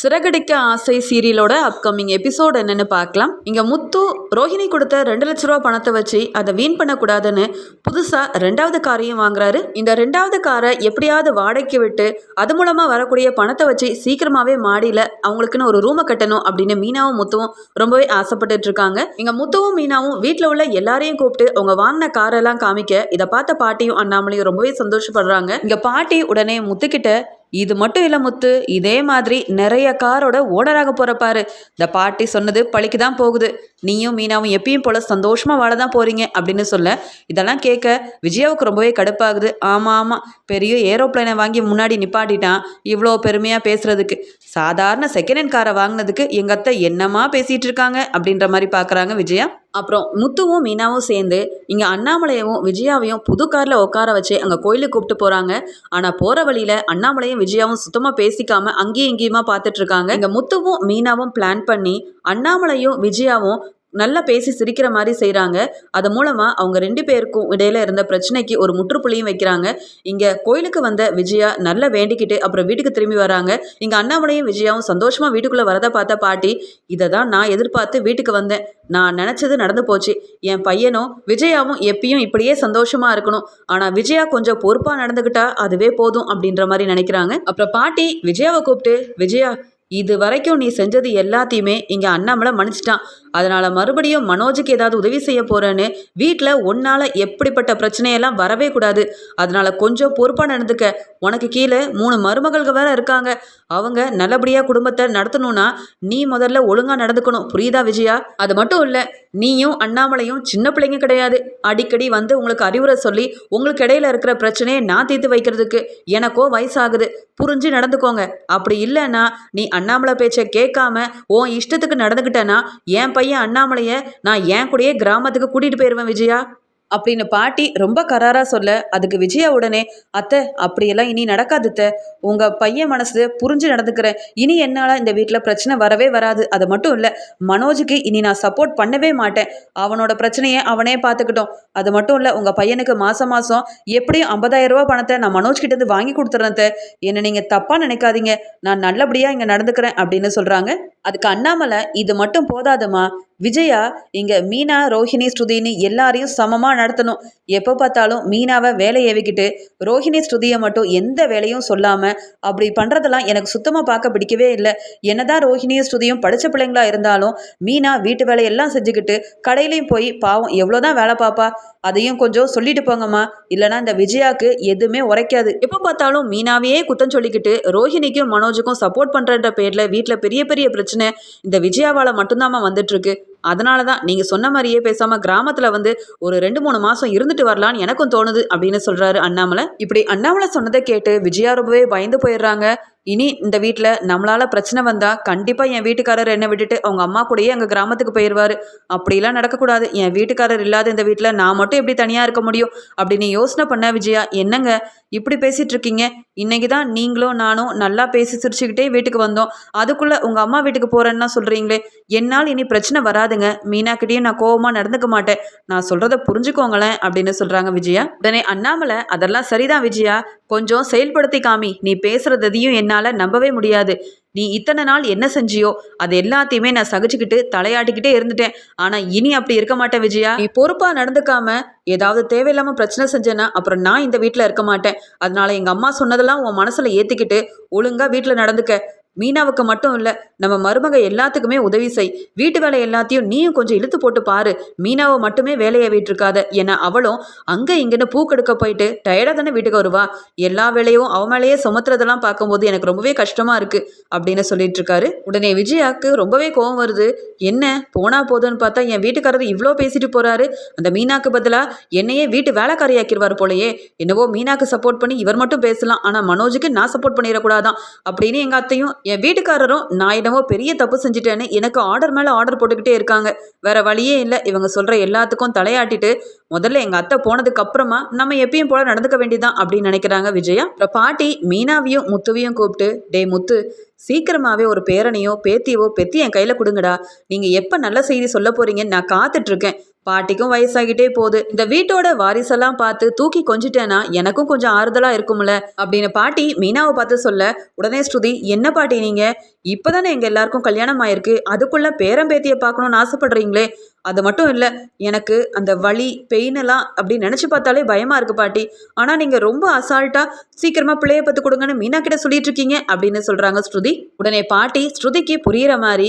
சிறகடிக்க ஆசை சீரியலோட upcoming episode என்னன்னு பார்க்கலாம். இங்க முத்து ரோஹிணி கொடுத்த ரெண்டு லட்ச ரூபா பணத்தை வச்சு அதை வீண் பண்ணக்கூடாதுன்னு புதுசா ரெண்டாவது காரையும் வாங்குறாரு. இந்த ரெண்டாவது காரை எப்படியாவது வாடகைக்கு விட்டு அது மூலமா வரக்கூடிய பணத்தை வச்சு சீக்கிரமாவே மாடியில அவங்களுக்குன்னு ஒரு ரூமை கட்டணும் அப்படின்னு மீனாவும் முத்துவும் ரொம்பவே ஆசைப்பட்டுட்டு இருக்காங்க. இங்க முத்துவும் மீனாவும் வீட்டில் உள்ள எல்லாரையும் கூப்பிட்டு அவங்க வாங்கின காரெல்லாம் காமிக்க இதை பார்த்த பாட்டியும் அண்ணாமலையும் ரொம்பவே சந்தோஷப்படுறாங்க. இங்க பாட்டி உடனே முத்துக்கிட்ட இது மட்டும் இல்லை முத்து இதே மாதிரி நிறைய காரோட ஓனராக போகிறப்பாரு இந்த பாட்டி சொன்னது பழிக்கு தான் போகுது. நீயும் மீனாவும் எப்பயும் போல சந்தோஷமா வாழ தான் போறீங்க அப்படின்னு சொல்ல இதெல்லாம் கேட்க விஜயாவுக்கு ரொம்பவே கடுப்பாகுது. ஆமா ஆமா. பெரிய ஏரோப்ளைனை வாங்கி முன்னாடி நிப்பாட்டிட்டான். இவ்வளோ பெருமையா பேசுறதுக்கு. சாதாரண செகண்ட் ஹேண்ட் காரை வாங்கினதுக்கு எங்கள் அத்தை என்னமா பேசிட்டு இருக்காங்க அப்படின்ற மாதிரி பார்க்குறாங்க விஜயா. அப்புறம் முத்துவும் மீனாவும் சேர்ந்து இங்கே அண்ணாமலையவும் விஜயாவையும் புது காரில் உட்கார வச்சு அங்கே கோயிலுக்கு கூப்பிட்டு போகிறாங்க ஆனால் போகிற வழியில் அண்ணாமலையும் விஜயாவும் சுத்தமாக பேசிக்காம அங்கேயும் இங்கேயுமா பார்த்துட்டு இருக்காங்க. இங்கே முத்துவும் மீனாவும் பிளான் பண்ணி அண்ணாமலையும் விஜயாவும் நல்லா பேசி சிரிக்கிற மாதிரி செய்கிறாங்க அது மூலமாக அவங்க ரெண்டு பேருக்கும் இடையில இருந்த பிரச்சனைக்கு ஒரு முற்றுப்புள்ளியும் வைக்கிறாங்க. இங்கே கோயிலுக்கு வந்த விஜயா நல்லா வேண்டிக்கிட்டு அப்புறம் வீட்டுக்கு திரும்பி வராங்க. இங்கே அண்ணாமலையும் விஜயாவும் சந்தோஷமாக வீட்டுக்குள்ளே வரதை பார்த்த பாட்டி இதை தான் நான் எதிர்பார்த்து வீட்டுக்கு வந்தேன். நான் நினச்சது நடந்து போச்சு. என் பையனும் விஜயாவும் எப்பயும் இப்படியே சந்தோஷமாக இருக்கணும். ஆனால் விஜயா கொஞ்சம் பொறுப்பாக நடந்துக்கிட்டா அதுவே போதும் அப்படின்ற மாதிரி நினைக்கிறாங்க. அப்புறம் பாட்டி விஜயாவை கூப்பிட்டு விஜயா இது வரைக்கும் நீ செஞ்சது எல்லாத்தையுமே இங்கே அண்ணாமலை மன்னிச்சிட்டான். அதனால் மறுபடியும் மனோஜுக்கு ஏதாவது உதவி செய்ய போகிறேன்னு வீட்டில் உன்னால் எப்படிப்பட்ட பிரச்சனையெல்லாம் வரவே கூடாது. அதனால் கொஞ்சம் பொறுப்பாக நடந்துக்க. உனக்கு கீழே மூணு மருமகள்கள் வேற இருக்காங்க. அவங்க நல்லபடியாக குடும்பத்தை நடத்தணும்னா நீ முதல்ல ஒழுங்காக நடந்துக்கணும். புரியுதா விஜயா? அது மட்டும் இல்லை நீயும் அண்ணாமலையும் சின்ன பிள்ளைங்க கிடையாது. அடிக்கடி வந்து உங்களுக்கு அறிவுரை சொல்லி உங்களுக்கு இடையில இருக்கிற பிரச்சனையை நான் தீர்த்து வைக்கிறதுக்கு எனக்கோ வயசாகுது. புரிஞ்சு நடந்துக்கோங்க. அப்படி இல்லைன்னா நீ அண்ணாமலை பேச்சை கேட்காம உன் இஷ்டத்துக்கு நடந்துக்கிட்டேன்னா ஏன் பையன் அண்ணாமலையை நான் ஏன் கூடயே கிராமத்துக்கு கூட்டிகிட்டு போயிடுவேன் விஜயா. அப்படின்னு பாட்டி ரொம்ப கராராக சொல்ல அதுக்கு விஜயா உடனே அத்தை அப்படியெல்லாம் இனி நடக்காதுத்த உங்கள் பையன் மனசு புரிஞ்சு நடந்துக்கிறேன். இனி என்னால் இந்த வீட்டில் பிரச்சனை வரவே வராது. அது மட்டும் இல்லை மனோஜுக்கு இனி நான் சப்போர்ட் பண்ணவே மாட்டேன். அவனோட பிரச்சனையை அவனே பார்த்துக்கிட்டோம் அது மட்டும் இல்லை உங்கள் பையனுக்கு மாதம் மாதம் எப்படியும் ஐம்பதாயிரம் ரூபா பணத்தை நான் மனோஜ் கிட்ட இருந்து வாங்கி கொடுத்துறேன் அத்தை. என்னை நீங்கள் தப்பாக நினைக்காதீங்க. நான் நல்லபடியாக இங்கே நடந்துக்கிறேன் அப்படின்னு சொல்கிறாங்க அதுக்கு அண்ணாமலை இது மட்டும் போதாதுமா? விஜயா இங்க மீனா ரோஹிணி ஸ்ருதின்னு எல்லாரையும் சமமா நடத்தணும். எப்போ பார்த்தாலும் மீனாவை வேலை ஏவிக்கிட்டு ரோஹிணி ஸ்ருதியை மட்டும் எந்த வேலையும் சொல்லாம அப்படி பண்றதெல்லாம் எனக்கு சுத்தமா பார்க்க பிடிக்கவே இல்லை. என்னதான் ரோஹிணியும் ஸ்ருதியும் படிச்ச பிள்ளைங்களா இருந்தாலும் மீனா வீட்டு வேலையெல்லாம் செஞ்சுக்கிட்டு கடையிலையும் போய் பாவம் எவ்வளோதான் வேலை பாப்பா அதையும் கொஞ்சம் சொல்லிட்டு போங்கம்மா. இல்லைனா இந்த விஜயாவுக்கு எதுவுமே உரைக்காது. எப்போ பார்த்தாலும் மீனாவையே குத்தம் சொல்லிக்கிட்டு ரோஹிணிக்கும் மனோஜுக்கும் சப்போர்ட் பண்ணுறன்ற பேரில் வீட்டில் பெரிய பெரிய பிரச்சனை இந்த விஜயாவால் மட்டும்தாம்மா வந்துட்டுருக்கு அதனால தான் நீங்கள் சொன்ன மாதிரியே பேசாமல் கிராமத்தில் வந்து ஒரு ரெண்டு மூணு மாதம் இருந்துட்டு வரலான்னு எனக்கும் தோணுது அப்படின்னு சொல்கிறாரு அண்ணாமலை. இப்படி அண்ணாமலை சொன்னதை கேட்டு விஜயா ரொம்பவே பயந்து போயிடுறாங்க. இனி இந்த வீட்டில் நம்மளால் பிரச்சனை வந்தால் கண்டிப்பாக என் வீட்டுக்காரர் என்னை விட்டுட்டு அவங்க அம்மா கூடயே அங்கே கிராமத்துக்கு போயிடுவார் அப்படிலாம் நடக்கக்கூடாது. என் வீட்டுக்காரர் இல்லாத இந்த வீட்டில் நான் மட்டும் எப்படி தனியாக இருக்க முடியும்? அப்படின்னு யோசனை பண்ண விஜயா என்னங்க இப்படி பேசிகிட்டு இருக்கீங்க? இன்னைக்கு தான் நீங்களும் நானும் நல்லா பேசி சிரிச்சுக்கிட்டே வீட்டுக்கு வந்தோம். அதுக்குள்ளே உங்கள் அம்மா வீட்டுக்கு போகிறேன்னா சொல்கிறீங்களே என்னால் இனி பிரச்சனை வராதுங்க. மீனாக்கிட்டேயும் நான் கோவமாக நடந்துக்க மாட்டேன். நான் சொல்கிறத புரிஞ்சுக்கோங்களேன் அப்படின்னு சொல்கிறாங்க விஜயா. உடனே அண்ணாமலை அதெல்லாம் சரிதான் விஜயா. கொஞ்சம் செயல்படுத்தி காமி. நீ பேசுகிறதையும் என்னால் நம்பவே முடியாது. நீ இத்தனை நாள் என்ன செஞ்சியோ அது எல்லாத்தையுமே நான் சகிச்சுக்கிட்டு தலையாட்டிக்கிட்டே இருந்துட்டேன். ஆனால் இனி அப்படி இருக்க மாட்டேன் விஜயா. நீ பொறுப்பாக நடந்துக்காம ஏதாவது தேவையில்லாமல் பிரச்சனை செஞ்சேன்னா அப்புறம் நான் இந்த வீட்டில் இருக்க மாட்டேன். அதனால எங்கள் அம்மா சொன்னதெல்லாம் உன் மனசில் ஏற்றிக்கிட்டு ஒழுங்காக வீட்டில் நடந்துக்க. மீனாவுக்கு மட்டும் இல்லை நம்ம மருமக எல்லாத்துக்குமே உதவி செய். வீட்டு வேலை எல்லாத்தையும் நீயும் கொஞ்சம் இழுத்து போட்டு பாரு. மீனாவை மட்டுமே வேலையை விட்டுருக்காத. ஏன்னா அவளும் அங்கே இங்கேன்னு கெடுக்க போயிட்டு டயர்டாக தானே வீட்டுக்கு வருவா. எல்லா வேலையும் அவ மேலேயே சுமத்துறதெல்லாம் பார்க்கும்போது எனக்கு ரொம்பவே கஷ்டமாக இருக்குது அப்படின்னு சொல்லிட்டு இருக்காரு. உடனே விஜயாக்கு ரொம்பவே கோவம் வருது. என்ன? போனா போதுன்னு பார்த்தா என் வீட்டுக்காரர் இவ்வளோ பேசிட்டு போறாரு. அந்த மீனாக்கு பதிலாக என்னையே வீட்டு வேலைக்காரியாக்கிடுவார் போலயே. என்னவோ மீனாக்கு சப்போர்ட் பண்ணி இவர் மட்டும் பேசலாம். ஆனால் மனோஜுக்கு நான் சப்போர்ட் பண்ணிடக்கூடாதான் அப்படின்னு எங்கள் அத்தையும் என் வீட்டுக்காரரும் நான் என்னவோ பெரிய தப்பு செஞ்சுட்டேன்னு எனக்கு ஆர்டர் மேலே ஆர்டர் போட்டுக்கிட்டே இருக்காங்க. வேற வழியே இல்லை. இவங்க சொல்கிற எல்லாத்துக்கும் தலையாட்டிட்டு முதல்ல எங்கள் அத்தை போனதுக்கு அப்புறமா நம்ம எப்பயும் போல நடந்துக்க வேண்டியதான் அப்படின்னு நினைக்கிறாங்க விஜயா. அப்புறம் பாட்டி மீனாவையும் முத்துவையும் கூப்பிட்டு டே முத்து சீக்கிரமாவே ஒரு பேரனையோ பேத்தியவோ பெத்தி என் கையில் கொடுங்கடா. நீங்கள் எப்போ நல்ல செய்தி சொல்ல போறீங்கன்னு நான் காத்துட்ருக்கேன் பாட்டிக்கும் வயசாகிட்டே போகுது. இந்த வீட்டோட வாரிசெல்லாம் பார்த்து தூக்கி கொஞ்சிட்டேன்னா எனக்கும் கொஞ்சம் ஆறுதலா இருக்கும்ல? அப்படின்னு பாட்டி மீனாவை பார்த்து சொல்ல உடனே ஸ்ருதி என்ன பாட்டி நீங்க? இப்பதானே எங்க எல்லாருக்கும் கல்யாணம் ஆயிருக்கு. அதுக்குள்ள பேரம்பேத்தியை பார்க்கணும்னு ஆசைப்படுறீங்களே. அது மட்டும் இல்லை எனக்கு அந்த வலி பெயின் எல்லாம் அப்படி நினச்சி பார்த்தாலே பயமாக இருக்கு பாட்டி. ஆனால் நீங்கள் ரொம்ப அசால்ட்டாக சீக்கிரமாக பிள்ளைய பத்து கொடுங்கன்னு மீனா கிட்ட சொல்லிட்டு இருக்கீங்க அப்படின்னு சொல்கிறாங்க ஸ்ருதி. உடனே பாட்டி ஸ்ருதிக்கு புரியிற மாதிரி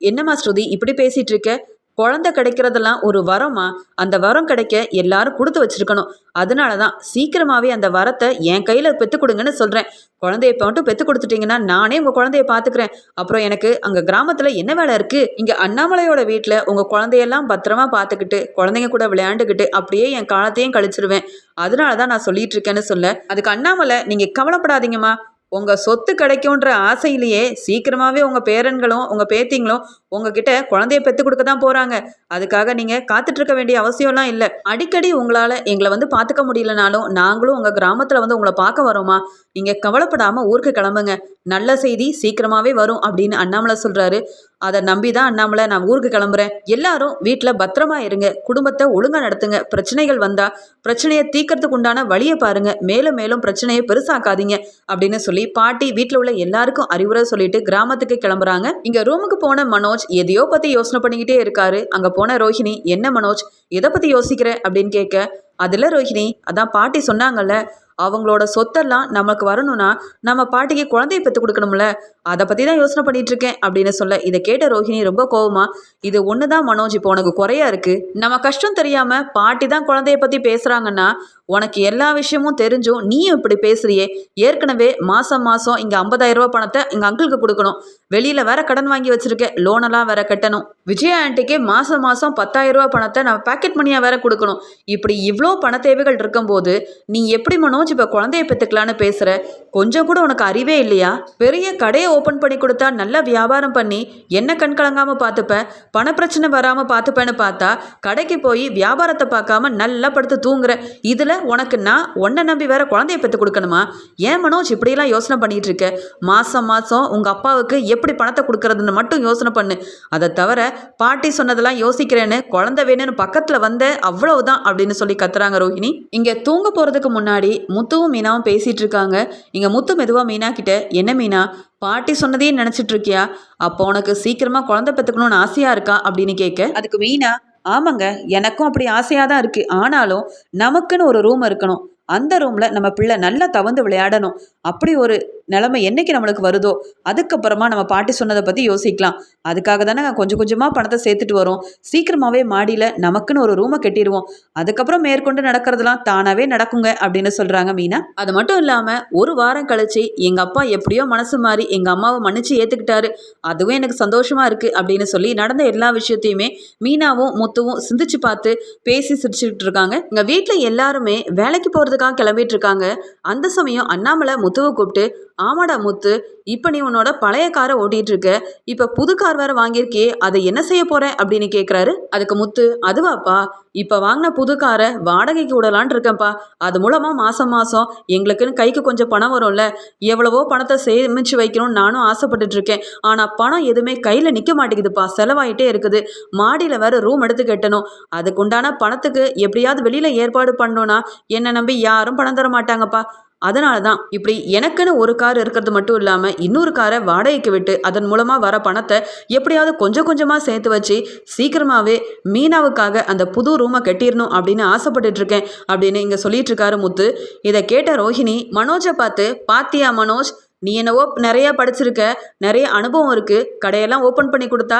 என்னம்மா ஸ்ருதி இப்படி பேசிட்டு இருக்க? குழந்தை கிடைக்கிறதெல்லாம் ஒரு வரமா? அந்த வரம் கிடைக்க எல்லாரும் கொடுத்து வச்சிருக்கணும். அதனால தான் சீக்கிரமாகவே அந்த வரத்தை என் கையில் பெற்று கொடுங்கன்னு சொல்கிறேன் குழந்தைய இப்போ மட்டும் பெற்று கொடுத்துட்டீங்கன்னா நானே உங்கள் குழந்தைய பார்த்துக்கிறேன் அப்புறம் எனக்கு அங்கே கிராமத்தில் என்ன வேலை இருக்குது இங்கே அண்ணாமலையோட வீட்டில் உங்கள் குழந்தையெல்லாம் பத்திரமா பார்த்துக்கிட்டு குழந்தைங்க கூட விளையாண்டுக்கிட்டு அப்படியே என் காலத்தையும் கழிச்சிருவேன். அதனால தான் நான் சொல்லிட்டு இருக்கேன்னு சொல்ல அதுக்கு அண்ணாமலை நீங்கள் கவலைப்படாதீங்கம்மா. உங்கள் சொத்து கிடைக்கும்ன்ற ஆசையிலேயே சீக்கிரமாகவே உங்கள் பேரன்களும் உங்கள் பேத்திங்களும் உங்ககிட்ட குழந்தைய பெற்று கொடுக்க தான் போகிறாங்க அதுக்காக நீங்கள் காத்துட்ருக்க வேண்டிய அவசியம்லாம் இல்லை. அடிக்கடி உங்களால் எங்களை வந்து பார்த்துக்க முடியலனாலும் நாங்களும் உங்கள் கிராமத்தில் வந்து உங்களை பார்க்க வரோமா நீங்கள் கவலைப்படாமல் ஊருக்கு கிளம்புங்க. நல்ல செய்தி சீக்கிரமாகவே வரும் அப்படின்னு அண்ணாமலை சொல்கிறாரு அதை நம்பி தான் அண்ணாமலை நான் ஊருக்கு கிளம்புறேன். எல்லாரும் வீட்டில் பத்திரமா இருங்க. குடும்பத்தை ஒழுங்காக நடத்துங்க. பிரச்சனைகள் வந்தால் பிரச்சனையை தீக்கிறதுக்கு உண்டான வழியை பாருங்க. மேலும் மேலும் பிரச்சனையை பெருசாக்காதீங்க அப்படின்னு சொல்லி பாட்டி வீட்டில் உள்ள எல்லாருக்கும் அறிவுரை சொல்லிட்டு கிராமத்துக்கு கிளம்புறாங்க. இங்கே ரூமுக்கு போன மனோஜ் எதையோ பற்றி யோசனை பண்ணிக்கிட்டே இருக்காரு. அங்கே போன ரோஹிணி என்ன மனோஜ் எதை பற்றி யோசிக்கிற? அப்படின்னு கேட்க அதில் ரோஹிணி அதான் பாட்டி சொன்னாங்கல்ல அவங்களோட சொத்தெல்லாம் நமக்கு வரணும்னா நம்ம பாட்டிக்கு குழந்தைய பெற்று கொடுக்கணும்ல? அதை பற்றி தான் யோசனை பண்ணிட்டு இருக்கேன் அப்படின்னு சொல்ல இதை கேட்ட ரோஹிணி ரொம்ப கோவமா இது ஒன்று தான் மனோஜ் இப்போ உனக்கு குறையா இருக்கு. நம்ம கஷ்டம் தெரியாம பாட்டி தான் குழந்தைய பற்றி பேசுகிறாங்கன்னா உனக்கு எல்லா விஷயமும் தெரிஞ்சும் நீயும் இப்படி பேசுறியே. ஏற்கனவே மாதம் மாதம் இங்கே ஐம்பதாயிரம் ரூபாய் பணத்தை எங்கள் அங்கிளுக்கு கொடுக்கணும். வெளியில் வேற கடன் வாங்கி வச்சிருக்க லோனெல்லாம் வேற கட்டணும். விஜயா ஆண்டிக்கு மாதம் மாதம் பத்தாயிரம் ரூபாய் பணத்தை நம்ம பேக்கெட் மணியாக வேற கொடுக்கணும். இப்படி இவ்வளோ பண தேவைகள் இருக்கும்போது நீ எப்படி மனோஜ் இப்போ குழந்தைய பெற்றுக்கலான்னு பேசுகிற கொஞ்சம் கூட உனக்கு அறிவே இல்லையா? பெரிய கடையை ஓப்பன் பண்ணி கொடுத்தா நல்லா வியாபாரம் பண்ணி என்ன கண் கலங்காமல் பார்த்துப்பேன் பணப்பிரச்சனை வராமல் பார்த்துப்பேன்னு பார்த்தா கடைக்கு போய் வியாபாரத்தை பார்க்காம நல்லா படுத்து தூங்குற. இதில் உனக்கு நான் உன்னை நம்பி வேற குழந்தைய பெற்று கொடுக்கணுமா? ஏன் மனோஜ் இப்படியெல்லாம் யோசனை பண்ணிட்டு இருக்க? மாதம் மாதம் உங்கள் அப்பாவுக்கு எப்படி பணத்தை கொடுக்கறதுன்னு மட்டும் யோசனை பண்ணு. அதை தவிர பாட்டி சொன்னதெல்லாம் யோசிக்கிறேன்னு குழந்தை வேணும்னு பக்கத்தில் வந்த அவ்வளவுதான் அப்படின்னு சொல்லி கத்துறாங்க ரோஹிணி. இங்கே தூங்க போகிறதுக்கு முன்னாடி முத்துவும் மீனாவும் பேசிகிட்டு இருக்காங்க. இங்கே முத்து மெதுவாக மீனா கிட்ட என்ன மீனா பாட்டி சொன்னதையே நினச்சிட்டு இருக்கியா? அப்போ உனக்கு சீக்கிரமாக குழந்தை பெற்றுக்கணும்னு ஆசையாக இருக்கா? அப்படின்னு கேட்க அதுக்கு மீனா ஆமாங்க எனக்கும் அப்படி ஆசையாக தான் இருக்குது ஆனாலும் நமக்குன்னு ஒரு ரூம் இருக்கணும். அந்த ரூமில் நம்ம பிள்ளை நல்லா தவந்து விளையாடணும். அப்படி ஒரு நிலைமை என்னைக்கு நம்மளுக்கு வருதோ அதுக்கப்புறமா நம்ம பாட்டி சொன்னதை பற்றி யோசிக்கலாம். அதுக்காக தானே கொஞ்சம் கொஞ்சமாக பணத்தை சேர்த்துட்டு வரோம். சீக்கிரமாகவே மாடியில் நமக்குன்னு ஒரு ரூமை கட்டிடுவோம். அதுக்கப்புறம் மேற்கொண்டு நடக்கிறதுலாம் தானாகவே நடக்குங்க அப்படின்னு சொல்கிறாங்க மீனா. அது மட்டும் இல்லாமல் ஒரு வாரம் கழிச்சு எங்கள் அப்பா எப்படியோ மனசு மாறி எங்கள் அம்மாவை மன்னிச்சு ஏற்றுக்கிட்டாரு அதுவும் எனக்கு சந்தோஷமாக இருக்குது அப்படின்னு சொல்லி நடந்த எல்லா விஷயத்தையுமே மீனாவும் முத்துவும் சிந்திச்சு பார்த்து பேசி சிரிச்சுக்கிட்டு இருக்காங்க. எங்கள் வீட்டில் எல்லாருமே வேலைக்கு போகிறதுக்காக கிளம்பிட்டு இருக்காங்க. அந்த சமயம் அண்ணாமலை முத்துவை கூப்பிட்டு ஆமாடா முத்து இப்போ நீ உன்னோட பழைய காரை ஓட்டிகிட்டு இருக்க இப்போ புது கார் வேறு வாங்கியிருக்கியே அதை என்ன செய்ய போற அப்படின்னு கேட்குறாரு அதுக்கு முத்து அதுவாப்பா இப்போ வாங்கின புது காரை வாடகைக்கு விடலான் இருக்கேன்ப்பா. அது மூலமாக மாதம் மாதம் எங்களுக்குன்னு கைக்கு கொஞ்சம் பணம் வரும்ல. எவ்வளவோ பணத்தை சேமிச்சு வைக்கணும்னு நானும் ஆசைப்பட்டுட்டு இருக்கேன். ஆனால் பணம் எதுவுமே கையில் நிற்க மாட்டேங்குதுப்பா. செலவாயிட்டே இருக்குது. மாடியில் வேறு ரூம் எடுத்து கட்டணும். அதுக்குண்டான பணத்துக்கு எப்படியாவது வெளியில் ஏற்பாடு பண்ணோன்னா என்னை நம்பி யாரும் பணம் தர மாட்டாங்கப்பா அதனால தான் இப்படி எனக்குன்னு ஒரு கார் இருக்கிறது மட்டும் இல்லாமல் இன்னொரு காரை வாடகைக்கு விட்டு அதன் மூலமாக வர பணத்தை எப்படியாவது கொஞ்சம் கொஞ்சமாக சேர்த்து வச்சு சீக்கிரமாகவே மீனாவுக்காக அந்த புது ரூமை கட்டிடணும் அப்படின்னு ஆசைப்பட்டுட்டு இருக்கேன் அப்படின்னு இங்கே சொல்லிட்டு இருக்காரு முத்து. இதை கேட்ட ரோஹிணி மனோஜை பார்த்து பாத்தியா மனோஜ் நீ என்னவோ நிறையா படிச்சிருக்க நிறைய அனுபவம் இருக்குது கடையெல்லாம் ஓப்பன் பண்ணி கொடுத்தா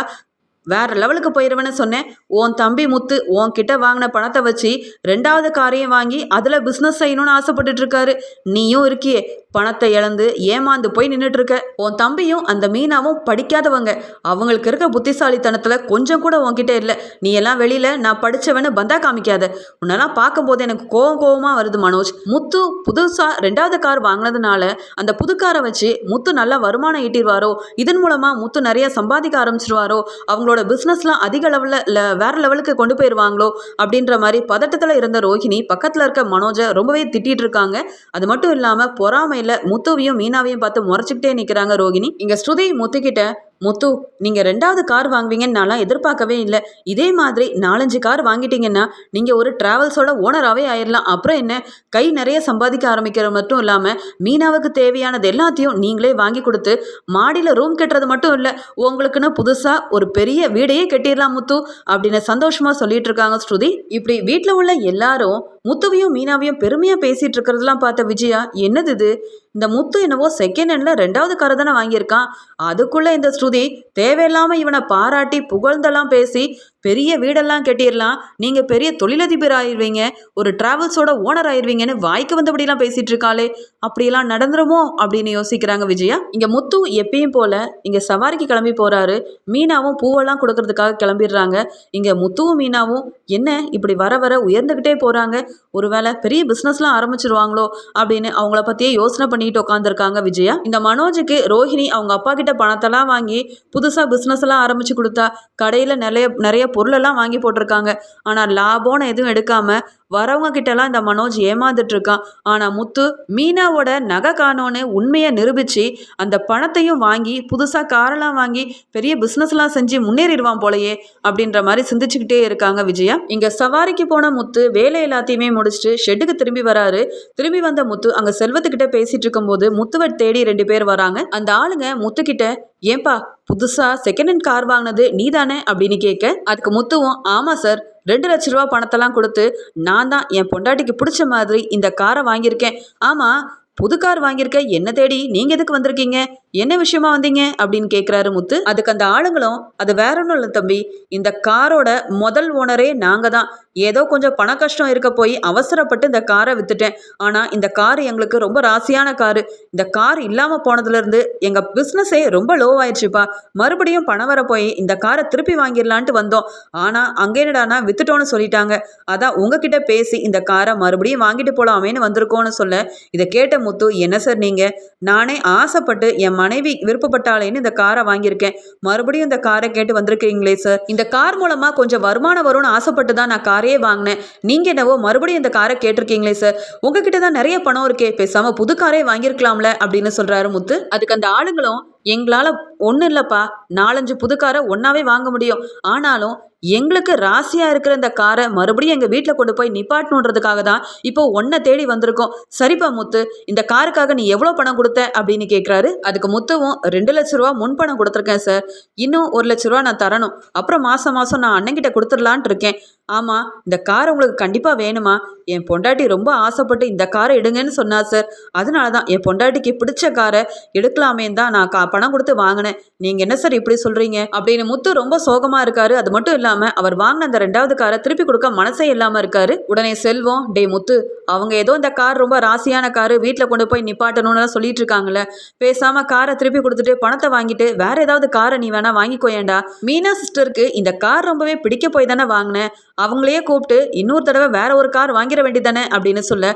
வேற லெவலுக்கு போயிடுவேன்னு சொன்னேன். உன் தம்பி முத்து உன் கிட்ட வாங்கின பணத்தை வச்சு ரெண்டாவது காரையும் வாங்கி அதில் பிஸ்னஸ் செய்யணும்னு ஆசைப்பட்டுட்டு இருக்காரு. நீயும் இருக்கியே பணத்தை இழந்து ஏமாந்து போய் நின்றுட்டு இருக்க உன் தம்பியும் அந்த மீனாவும் படிக்காதவங்க. அவங்களுக்கு இருக்க புத்திசாலித்தனத்தில் கொஞ்சம் கூட உன்கிட்ட இல்லை. நீ எல்லாம் வெளியில் நான் படித்தவன்னு பந்தா காமிக்காத. உன்னெல்லாம் பார்க்கும்போது எனக்கு கோவம் கோவமாக வருது மனோஜ். முத்து புதுசாக ரெண்டாவது கார் வாங்கினதுனால அந்த புது காரை வச்சு முத்து நல்லா வருமானம் ஈட்டிடுவாரோ? இதன் மூலமாக முத்து நிறைய சம்பாதிக்க ஆரம்பிச்சிருவாரோ? அவங்களோட பிஸ்னஸ்லாம் அதிக இல்லை வேற லெவலுக்கு கொண்டு போயிடுவாங்களோ? அப்படின்ற மாதிரி பதட்டத்தில் இருந்த ரோஹிணி பக்கத்தில் இருக்க மனோஜை ரொம்பவே திட்டிகிட்டு இருக்காங்க. அது மட்டும் இல்லாமல் பொறாமை இல்ல முத்துவையும் மீனாவையும் பார்த்து முறைச்சிக்கிட்டே நிக்கிறாங்க ரோகிணி. இங்க ஸ்ருதி முத்துக்கிட்ட முத்து நீங்கள் ரெண்டாவது கார் வாங்குவீங்கன்னு நான்லாம் எதிர்பார்க்கவே இல்லை. இதே மாதிரி நாலஞ்சு கார் வாங்கிட்டீங்கன்னா நீங்கள் ஒரு டிராவல்ஸோட ஓனராகவே ஆயிடலாம் அப்புறம் என்ன? கை நிறைய சம்பாதிக்க ஆரம்பிக்கிறது மட்டும் இல்லாமல் மீனாவுக்கு தேவையானது எல்லாத்தையும் நீங்களே வாங்கி கொடுத்து மாடியில் ரூம் கட்டுறது மட்டும் இல்லை உங்களுக்குன்னு புதுசாக ஒரு பெரிய வீடையே கட்டிடலாம் முத்து அப்படின்னு சந்தோஷமாக சொல்லிட்டு இருக்காங்க ஸ்ருதி. இப்படி வீட்டில் உள்ள எல்லாரும் முத்துவையும் மீனாவையும் பெருமையாக பேசிகிட்டு இருக்கிறதெல்லாம் பார்த்த விஜயா என்னது இது? இந்த முத்து என்னவோ செகண்ட் ஹேண்டில் ரெண்டாவது காரை தானே வாங்கியிருக்கான். அதுக்குள்ளே இந்த ஸ்ருதி தேவையில்லாமல் இவனை பாராட்டி புகழ்ந்தெல்லாம் பேசி பெரிய வீடெல்லாம் கட்டிடலாம். நீங்கள் பெரிய தொழிலதிபர் ஆயிடுவீங்க ஒரு டிராவல்ஸோட ஓனர் ஆயிடுவீங்கன்னு வாய்க்கு வந்தபடிலாம் பேசிகிட்டு இருக்காளே அப்படியெல்லாம் நடந்துருமோ? அப்படின்னு யோசிக்கிறாங்க விஜயா. இங்கே முத்து எப்பயும் போல் இங்கே சவாரிக்கு கிளம்பி போகிறாரு மீனாவும் பூவெல்லாம் கொடுக்கறதுக்காக கிளம்பிடுறாங்க. இங்கே முத்துவும் மீனாவும் என்ன இப்படி வர வர உயர்ந்துக்கிட்டே போகிறாங்க ஒருவேளை பெரிய பிஸ்னஸ்லாம் ஆரம்பிச்சிருவாங்களோ? அப்படின்னு அவங்கள பற்றியே யோசனை பண்ணிட்டு உட்காந்துருக்காங்க விஜயா. இந்த மனோஜுக்கு ரோஹிணி அவங்க அப்பா கிட்ட பணத்தெல்லாம் வாங்கி புதுசாக பிஸ்னஸ் எல்லாம் ஆரம்பிச்சு கொடுத்தா கடையில் நிறைய நிறைய பொருளெல்லாம் வாங்கி போட்டிருக்காங்க. ஆனால் லாபம்னு எதுவும் எடுக்காமல் வரவங்க கிட்டலாம் இந்த மனோஜ் ஏமாந்துட்டு இருக்கான் ஆனால் முத்து மீனாவோட நகை காணோன்னு உண்மையை நிரூபித்து அந்த பணத்தையும் வாங்கி புதுசாக காரெல்லாம் வாங்கி பெரிய பிஸ்னஸ்லாம் செஞ்சு முன்னேறிடுவான் போலயே அப்படின்ற மாதிரி சிந்திச்சுக்கிட்டே இருக்காங்க விஜயா. இங்கே சவாரிக்கு போன முத்து வேலை எல்லாத்தையுமே முடிச்சுட்டு ஷெட்டுக்கு திரும்பி வராரு. திரும்பி வந்த முத்து அங்கே செல்வத்துக்கிட்ட பேசிட்டு இருக்கும்போது முத்துவை தேடி ரெண்டு பேர் வராங்க. அந்த ஆளுங்க முத்துக்கிட்ட ஏன்பா புதுசா செகண்ட் ஹேண்ட் கார் வாங்கினது நீ தானே அப்படின்னு கேட்க அதுக்கு முத்துவும் ஆமா சார் ரெண்டு லட்ச ரூபா பணத்தெல்லாம் கொடுத்து நான் தான் என் பொண்டாட்டிக்கு பிடிச்ச மாதிரி இந்த காரை வாங்கியிருக்கேன். ஆமாம் புது கார் வாங்கியிருக்க என்ன தேடி? நீங்கள் எதுக்கு வந்திருக்கீங்க? என்ன விஷயமா வந்தீங்க? அப்படின்னு கேட்குறாரு முத்து. அதுக்கு அந்த ஆளுங்களும் அது வேற ஒன்றும் இல்லை தம்பி. இந்த காரோட முதல் ஓனரே நாங்கள் தான். ஏதோ கொஞ்சம் பண கஷ்டம் இருக்க போய் அவசரப்பட்டு இந்த காரை வித்துட்டேன். ஆனால் இந்த கார் எங்களுக்கு ரொம்ப ராசியான காரு. இந்த கார் இல்லாமல் போனதுலேருந்து எங்கள் பிஸ்னஸே ரொம்ப லோ ஆயிடுச்சுப்பா. மறுபடியும் பணம் வர போய் இந்த காரை திருப்பி வாங்கிடலான்ட்டு வந்தோம். ஆனால் அங்கே என்னடானா வித்துட்டோன்னு சொல்லிட்டாங்க. அதான் உங்ககிட்ட பேசி இந்த காரை மறுபடியும் வாங்கிட்டு போகலாமேன்னு வந்திருக்கோன்னு சொல்ல இதை கேட்ட முத்து என்ன சார் நீங்கள் நானே ஆசைப்பட்டு என் மனைவி விருப்பப்பட்டாலேன்னு இந்த காரை வாங்கியிருக்கேன். மறுபடியும் இந்த காரை கேட்டு வந்திருக்கீங்களே சார் இந்த கார் மூலமாக கொஞ்சம் வருமானம் வரும்னு ஆசைப்பட்டு தான் நான் காரையே வாங்கினேன். நீங்கள் என்னவோ மறுபடியும் இந்த காரை கேட்டிருக்கீங்களே சார் உங்ககிட்ட தான் நிறைய பணம் இருக்கே பேசாமல் புது காரே வாங்கியிருக்கலாம்ல அப்படின்னு சொல்கிறாரு முத்து. அதுக்கு அந்த ஆளுங்களும் எங்களால் ஒன்றும் இல்லைப்பா. நாலஞ்சு புது காரை ஒன்றாவே வாங்க முடியும். ஆனாலும் எங்களுக்கு ராசியாக இருக்கிற இந்த காரை மறுபடியும் எங்கள் வீட்டில் கொண்டு போய் நிப்பாட்டணுன்றதுக்காக தான் இப்போ ஒன்றை தேடி வந்திருக்கோம். சரிப்பா முத்து. இந்த காருக்காக நீ எவ்வளோ பணம் கொடுத்த அப்படின்னு கேட்குறாரு அதுக்கு முத்துவும் ரெண்டு லட்ச ரூபா முன் பணம் கொடுத்துருக்கேன் சார் இன்னும் ஒரு லட்ச ரூபா நான் தரணும். அப்புறம் மாதம் மாதம் நான் அண்ணங்கிட்ட கொடுத்துடலான்ட்டு இருக்கேன். ஆமாம் இந்த கார் உங்களுக்கு கண்டிப்பாக வேணுமா? என் பொண்டாட்டி ரொம்ப ஆசைப்பட்டு இந்த காரை எடுங்கன்னு சொன்னா சார் அதனால தான் என் பொண்டாட்டிக்கு பிடிச்ச காரை எடுக்கலாமேன்னு தான் நான் கா பணம் கொடுத்து வாங்கினேன். நீங்கள் என்ன சார் இப்படி சொல்கிறீங்க அப்படின்னு முத்து ரொம்ப சோகமாக இருக்காரு. அது மட்டும் இல்லாமல் அவர் வாங்கின அந்த ரெண்டாவது காரை திருப்பி கொடுக்க மனசே இல்லாமல் இருக்காரு. உடனே செல்வம் டே முத்து அவங்க ஏதோ இந்த கார் ரொம்ப ராசியான காரு வீட்டில் கொண்டு போய் நிப்பாட்டணும்னு சொல்லிட்டு இருக்காங்களே பேசாமல் காரை திருப்பி கொடுத்துட்டு பணத்தை வாங்கிட்டு வேற ஏதாவது காரை நீ வேணா வாங்கிக்கோயேண்டா மீனா சிஸ்டருக்கு இந்த கார் ரொம்பவே பிடிக்க போய் தானே வாங்கினேன். அவங்களையே கூப்பிட்டு இன்னொரு தடவை வேற ஒரு கார் வாங்கிட வேண்டியதானே அப்படின்னு சொல்ல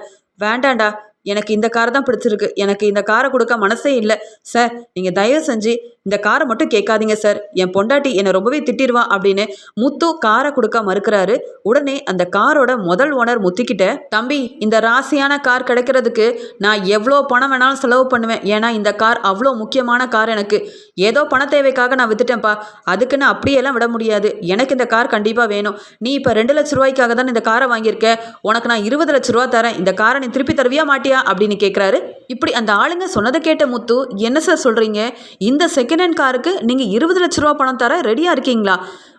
வேண்டாண்டா எனக்கு இந்த காரை தான் பிடிச்சிருக்கு. எனக்கு இந்த காரை கொடுக்க மனசே இல்லை. சார் நீங்கள் தயவு செஞ்சு இந்த காரை மட்டும் கேட்காதீங்க சார் என் பொண்டாட்டி என்னை ரொம்பவே திட்டிடுவா அப்படின்னு முத்து காரை கொடுக்க மறுக்கிறாரு. உடனே அந்த காரோட முதல் ஓனர் முத்துக்கிட்ட தம்பி இந்த ராசியான கார் கிடைக்கிறதுக்கு நான் எவ்வளோ பணம் வேணாலும் செலவு பண்ணுவேன். ஏன்னா இந்த கார் அவ்வளோ முக்கியமான கார் எனக்கு. ஏதோ பண தேவைக்காக நான் வித்துட்டேன்ப்பா. அதுக்குன்னு அப்படியெல்லாம் விட முடியாது. எனக்கு இந்த கார் கண்டிப்பாக வேணும். நீ இப்போ ரெண்டு லட்ச ரூபாய்க்காக தான் இந்த காரை வாங்கியிருக்க? உனக்கு நான் இருபது லட்ச ரூபா தரேன். இந்த காரை நீ திருப்பி தருவியா மாட்டியா? அப்படின்னு கேட்குறாரு. இப்படி அந்த ஆளுங்க சொன்னதை கேட்ட முத்து என்ன சார் சொல்கிறீங்க இந்த செகண்ட் செகண்ட் ஹேண்ட் காருக்கு நீங்கள் இருபது லட்ச ரூபா பணம் தர ரெடியாக இருக்கீங்களா?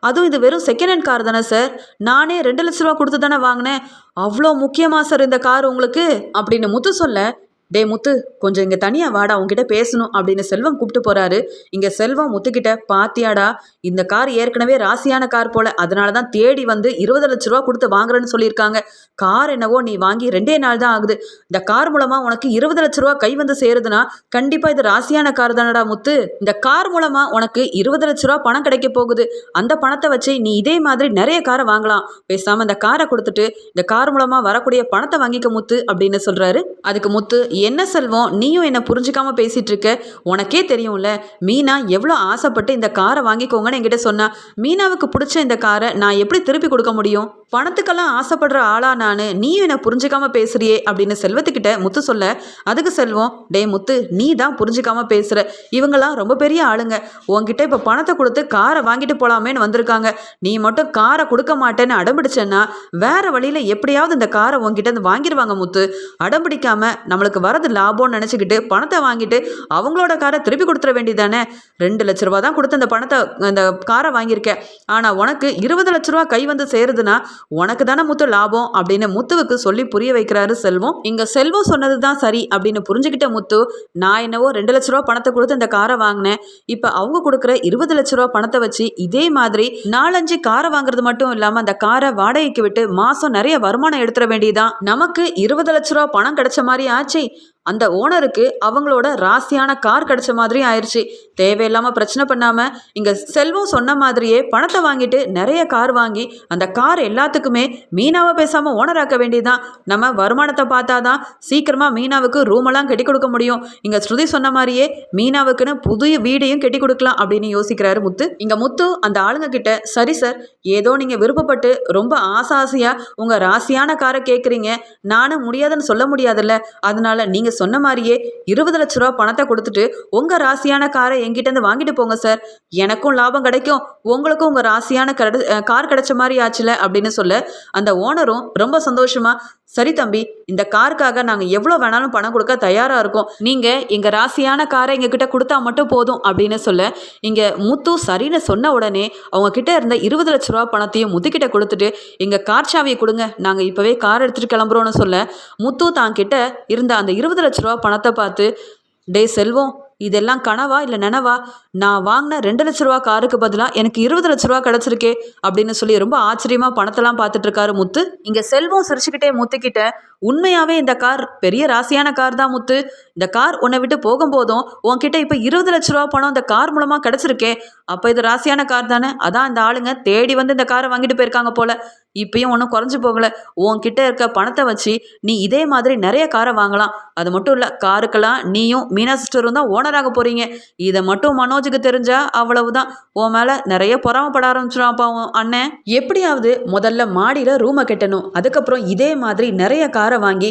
அதுவும் இது வெறும் செகண்ட் ஹேண்ட் கார் தானே சார் நானே ரெண்டு லட்ச ரூபா கொடுத்து தானே வாங்கினேன். அவ்வளோ முக்கியமாக சார் இந்த கார் உங்களுக்கு? அப்படின்னு முத்து சொல்ல டே முத்து கொஞ்சம் இங்கே தனியாக வாடா உங்ககிட்ட பேசணும் அப்படின்னு செல்வம் கூப்பிட்டு போகிறாரு இங்கே செல்வம் முத்துக்கிட்ட பாத்தியாடா இந்த கார் ஏற்கனவே ராசியான கார் போல அதனால தான் தேடி வந்து இருபது லட்ச ரூபா கொடுத்து வாங்குறேன்னு சொல்லியிருக்காங்க. கார் என்னவோ நீ வாங்கி ரெண்டே நாள் தான் ஆகுது. இந்த கார் மூலமாக உனக்கு இருபது லட்ச ரூபா கை வந்து சேருதுன்னா கண்டிப்பாக இது ராசியான கார் தானடா முத்து. இந்த கார் மூலமாக உனக்கு இருபது லட்ச ரூபா பணம் கிடைக்க போகுது. அந்த பணத்தை வச்சு நீ இதே மாதிரி நிறைய காரை வாங்கலாம். பேசாமல் இந்த காரை கொடுத்துட்டு இந்த கார் மூலமாக வரக்கூடிய பணத்தை வாங்கிக்க முத்து அப்படின்னு சொல்கிறாரு அதுக்கு முத்து என்ன செல்வம்? நீயும் என்னை புரிஞ்சுக்காம பேசிட்டு இருக்க உனக்கே தெரியும்ல மீனா எவ்வளோ ஆசைப்பட்டு இந்த காரை வாங்கிக்கோங்கன்னு என்கிட்ட சொன்னா மீனாவுக்கு பிடிச்ச இந்த காரை நான் எப்படி திருப்பி கொடுக்க முடியும்? பணத்துக்கெல்லாம் ஆசைப்படுற ஆளா நான் நீயும் என்னை புரிஞ்சுக்காம பேசுறியே அப்படின்னு செல்வத்துக்கிட்ட முத்து சொல்ல அதுக்கு செல்வம் டே முத்து நீ தான் புரிஞ்சுக்காம பேசுற. இவங்கெல்லாம் ரொம்ப பெரிய ஆளுங்க. உன்கிட்ட இப்போ பணத்தை கொடுத்து காரை வாங்கிட்டு போலாமேன்னு வந்திருக்காங்க. நீ மட்டும் காரை கொடுக்க மாட்டேன்னு அடம்பிடிச்சேன்னா வேற வழியில எப்படியாவது இந்த காரை உங்ககிட்ட இருந்து வாங்கிடுவாங்க முத்து. அடம்பிடிக்காம நம்மளுக்கு வரது லாபம்னு நினச்சிக்கிட்டு பணத்தை வாங்கிட்டு அவங்களோட காரை திருப்பி கொடுத்துட வேண்டியதானே ரெண்டு லட்ச ரூபா தான் கொடுத்து அந்த பணத்தை அந்த காரை வாங்கியிருக்கேன். ஆனால் உனக்கு இருபது லட்ச ரூபா கை வந்து சேருதுன்னா உனக்கு தானே முத்து லாபம் அப்படின்னு முத்துவுக்கு சொல்லி புரிய வைக்கிறாரு செல்வம். இங்க செல்வம் சொன்னது தான் சரி அப்படின்னு புரிஞ்சுக்கிட்ட முத்து நான் என்னவோ ரெண்டு லட்ச ரூபா பணத்தை கொடுத்து இந்த காரை வாங்கினேன். இப்போ அவங்க கொடுக்குற இருபது லட்ச ரூபா பணத்தை வச்சு இதே மாதிரி நாலஞ்சு காரை வாங்குறது மட்டும் இல்லாமல் அந்த காரை வாடகைக்கு விட்டு மாதம் நிறைய வருமானம் எடுத்துட வேண்டியதான் நமக்கு இருபது லட்ச ரூபா பணம் கிடைச்ச மாதிரி ஆச்சு. அந்த ஓனருக்கு அவங்களோட ராசியான கார் கிடைச்ச மாதிரி ஆயிடுச்சு தேவையில்லாமல் பிரச்சனை பண்ணாமல் இங்கே செல்வம் சொன்ன மாதிரியே பணத்தை வாங்கிட்டு நிறைய கார் வாங்கி அந்த கார் எல்லாத்துக்குமே மீனாவை பேசாமல் ஓனராக்க வேண்டியதுதான். நம்ம வருமானத்தை பார்த்தா தான் சீக்கிரமாக மீனாவுக்கு ரூமெல்லாம் கட்டி கொடுக்க முடியும். இங்கே ஸ்ருதி சொன்ன மாதிரியே மீனாவுக்குன்னு புதிய வீடையும் கட்டி கொடுக்கலாம் அப்படின்னு யோசிக்கிறாரு முத்து. இங்கே முத்து அந்த ஆளுங்க கிட்ட சரி சார் ஏதோ நீங்கள் விருப்பப்பட்டு ரொம்ப ஆசை ஆசையாக உங்கள் ராசியான காரை கேட்குறீங்க நானும் முடியாதுன்னு சொல்ல முடியாதுல்ல. அதனால நீங்கள் சொன்ன மாதிரியே இருபது லட்ச ரூபா பணத்தை கொடுத்துட்டு உங்கள் ராசியான காரை என்கிட்டேருந்து வாங்கிட்டு போங்க சார். எனக்கும் லாபம் கிடைக்கும். உங்களுக்கும் உங்கள் ராசியான கட கார் கிடைச்ச மாதிரி ஆச்சுல அப்படின்னு சொல்ல அந்த ஓனரும் ரொம்ப சந்தோஷமா சரி தம்பி இந்த காருக்காக நாங்கள் எவ்வளோ வேணாலும் பணம் கொடுக்க தயாராக இருக்கோம். நீங்கள் எங்கள் ராசியான காரை எங்ககிட்ட கொடுத்தா மட்டும் போதும் அப்படின்னு சொல்ல இங்கே முத்து சரின்னு சொன்ன உடனே அவங்க கிட்ட இருந்த இருபது லட்ச ரூபா பணத்தையும் முத்துக்கிட்ட கொடுத்துட்டு எங்கள் கார் சாவியை கொடுங்க நாங்கள் இப்போவே கார் எடுத்துகிட்டு கிளம்புறோன்னு சொல்ல முத்து தான் கிட்ட இருந்த அந்த இருபது லட்ச ரூபா பணத்தை பார்த்து டே செல்வம் இதெல்லாம் கனவா இல்லை நினவா? நான் வாங்கின ரெண்டு லட்ச ரூபா காருக்கு பதிலாக எனக்கு இருபது லட்ச ரூபா கிடச்சிருக்கே அப்படின்னு சொல்லி ரொம்ப ஆச்சரியமாக பணத்தெல்லாம் பார்த்துட்டு இருக்காரு முத்து. இங்கே செல்வம் சிரிச்சுக்கிட்டே முத்துக்கிட்ட உண்மையாகவே இந்த கார் பெரிய ராசியான கார் தான் முத்து. இந்த கார் உன்னை விட்டு போகும்போதும் உன்கிட்ட இப்போ இருபது லட்ச ரூபா பணம் இந்த கார் மூலமாக கிடச்சிருக்கே. அப்போ இது ராசியான கார் தானே? அதான் இந்த ஆளுங்க தேடி வந்து இந்த காரை வாங்கிட்டு போயிருக்காங்க போல. இப்பயும் ஒன்றும் குறைஞ்சி போகல. உன்கிட்ட இருக்க பணத்தை வச்சு நீ இதே மாதிரி நிறைய காரை வாங்கலாம். அது மட்டும் இல்லை காருக்கெல்லாம் நீயும் மீனா சிஸ்டரும் தான் ஓனராக போகிறீங்க இதை மட்டும் மனோஜுக்கு தெரிஞ்சா அவ்வளவுதான். உன் மேலே நிறைய பொறாமப்பட ஆரம்பிச்சிடான்ப்பா உன் அண்ணன். எப்படியாவது முதல்ல மாடியில் ரூமை கட்டணும். அதுக்கப்புறம் இதே மாதிரி நிறைய காரை வாங்கி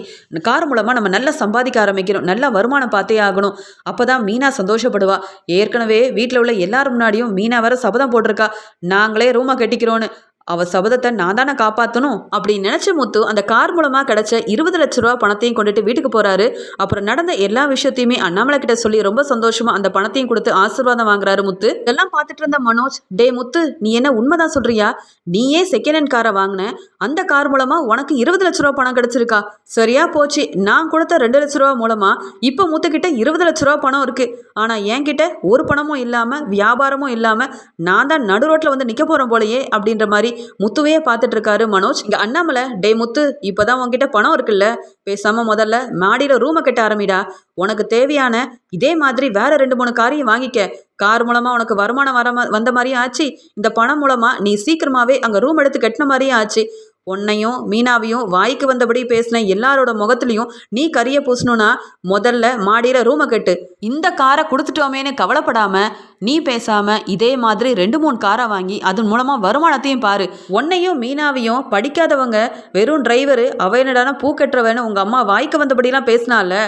கார் மூலமாக நம்ம நல்லா சம்பாதிக்க ஆரம்பிக்கணும். நல்லா வருமானம் பார்த்தே ஆகணும். அப்போ தான் மீனா சந்தோஷப்படுவா. ஏற்கனவே வீட்டில் உள்ள எல்லாரும் முன்னாடியும் மீனா வேற சபதம் போட்டிருக்கா. நாங்களே ரூமை கட்டிக்கிறோன்னு. அவ சபதத்தை நான் தானே காப்பாற்றணும் அப்படின்னு நினச்ச முத்து அந்த கார் மூலமாக கிடைச்ச இருபது லட்ச ரூபா பணத்தையும் கொண்டுட்டு வீட்டுக்கு போகிறாரு அப்புறம் நடந்த எல்லா விஷயத்தையுமே அண்ணாமலை கிட்ட சொல்லி ரொம்ப சந்தோஷமா அந்த பணத்தையும் கொடுத்து ஆசீர்வாதம் வாங்குறாரு முத்து. இதெல்லாம் பார்த்துட்டு இருந்த மனோஜ் டே முத்து நீ என்ன உண்மைதான் சொல்றியா? நீயே செகண்ட் ஹேண்ட் காரை வாங்கின? அந்த கார் மூலமாக உனக்கு இருபது லட்ச ரூபா பணம் கிடைச்சிருக்கா? சரியா போச்சு நான் கொடுத்த ரெண்டு லட்ச ரூபா மூலமாக இப்போ முத்துக்கிட்ட இருபது லட்ச ரூபா பணம் இருக்கு. ஆனால் என்கிட்ட ஒரு பணமும் இல்லாமல் வியாபாரமும் இல்லாமல் நான் தான் நடு ரோட்டில் வந்து நிற்க போறேன் போலயே அப்படின்ற மாதிரி முத்துவே பார்த்துட்டு இருக்காரு மனோஜ். இங்கே அண்ணாமலை டே முத்து இப்போதான் உங்ககிட்ட பணம் இருக்குல்ல? பேசாம முதல்ல மாடியில் ரூமை கட்ட ஆரம்பிடா. உனக்கு தேவையான இதே மாதிரி வேற ரெண்டு மூணு காரையும் வாங்கிக்க. கார் மூலமா உனக்கு வருமானம் வர வந்த மாதிரியும் ஆச்சு. இந்த பணம் மூலமா நீ சீக்கிரமாவே அங்க ரூம் எடுத்து கட்டின மாதிரியும் ஆச்சு. உன்னையும் மீனாவையும் வாய்க்கு வந்தபடி பேசின எல்லாரோட முகத்துலையும் நீ கரிய பூசணும்னா முதல்ல மாடியில் ரூமை கட்டு. இந்த காரை கொடுத்துட்டோமேன்னு கவலைப்படாம நீ பேசாம இதே மாதிரி ரெண்டு மூணு காரை வாங்கி அதன் மூலமா வருமானத்தையும் பாரு. உன்னையும் மீனாவையும் படிக்காதவங்க வெறும் டிரைவரு அவையனடான என்னடானா பூ கட்டுறவன்னு உங்க அம்மா வாய்க்கு வந்தபடிலாம் பேசினால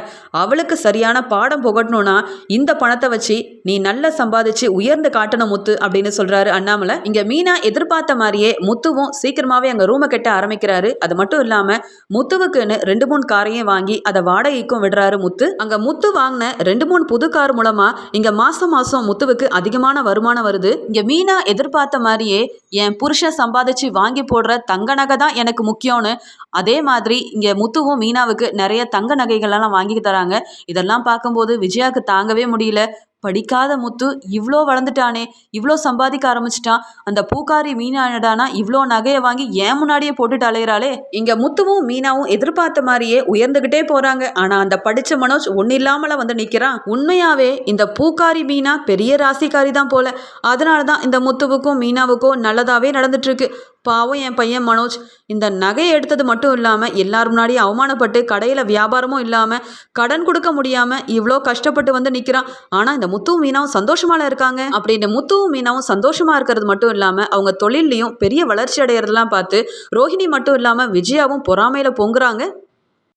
அவளுக்கு சரியான பாடம் புகட்டணும்னா இந்த பணத்தை வச்சு நீ நல்லா சம்பாதிச்சு உயர்ந்து காட்டணும் முத்து அப்படின்னு சொல்றாரு அண்ணாமலை. இங்க மீனா எதிர்பார்த்த மாதிரியே முத்துவும் சீக்கிரமாவே அங்க ரூமை கட்ட ஆரம்பிக்கிறாரு. அது மட்டும் இல்லாம முத்துவுக்குன்னு ரெண்டு மூணு காரையும் வாங்கி அதை வாடகைக்கும் விடுறாரு முத்து. அங்க முத்து வாங்கின ரெண்டு மூணு புது கார் மூலமா இங்க மாசம் மாசம் முத்துவுக்கு அதிகமான வருமானம் வருது. இங்க மீனா எதிர்பார்த்த மாதிரியே என் புருஷன் சம்பாதிச்சு வாங்கி போடுற தங்க நகை தான் எனக்கு முக்கியம்னு. அதே மாதிரி இங்க முத்துவும் மீனாவுக்கு நிறைய தங்க நகைகளெல்லாம் வாங்கி தராங்க. இதெல்லாம் பார்க்கும்போது விஜயாவுக்கு தாங்கவே முடியல. படிக்காத முத்து இவ்வளோ வளர்ந்துட்டானே இவ்வளோ சம்பாதிக்க ஆரம்பிச்சிட்டான். அந்த பூக்காரி மீனானடானா இவ்வளோ நகையை வாங்கி ஏன் முன்னாடியே போட்டுட்டு அலையிறாளே? இங்க முத்துவும் மீனாவும் எதிர்பார்த்த மாதிரியே உயர்ந்துகிட்டே போறாங்க. ஆனா அந்த படிச்ச மனோஜ் ஒன்னும் இல்லாமல வந்து நிக்கிறான். உண்மையாவே இந்த பூக்காரி மீனா பெரிய ராசிக்காரி தான் போல. அதனால தான் இந்த முத்துவுக்கும் மீனாவுக்கும் நல்லதாவே நடந்துட்டு இருக்கு. பாவம் என் பையன் மனோஜ். இந்த நகையை எடுத்தது மட்டும் இல்லாமல் எல்லார் முன்னாடியும் அவமானப்பட்டு கடையில் வியாபாரமும் இல்லாமல் கடன் கொடுக்க முடியாமல் இவ்வளோ கஷ்டப்பட்டு வந்து நிற்கிறான் ஆனால் இந்த முத்துவும் மீனாவும் சந்தோஷமால இருக்காங்க. அப்படி இந்த முத்துவும் மீனாவும் சந்தோஷமாக இருக்கிறது மட்டும் இல்லாமல் அவங்க தொழில்லையும் பெரிய வளர்ச்சி அடையிறதெல்லாம் பார்த்து ரோஹிணி மட்டும் இல்லாமல் விஜயாவும் பொறாமையில் பொங்குறாங்க.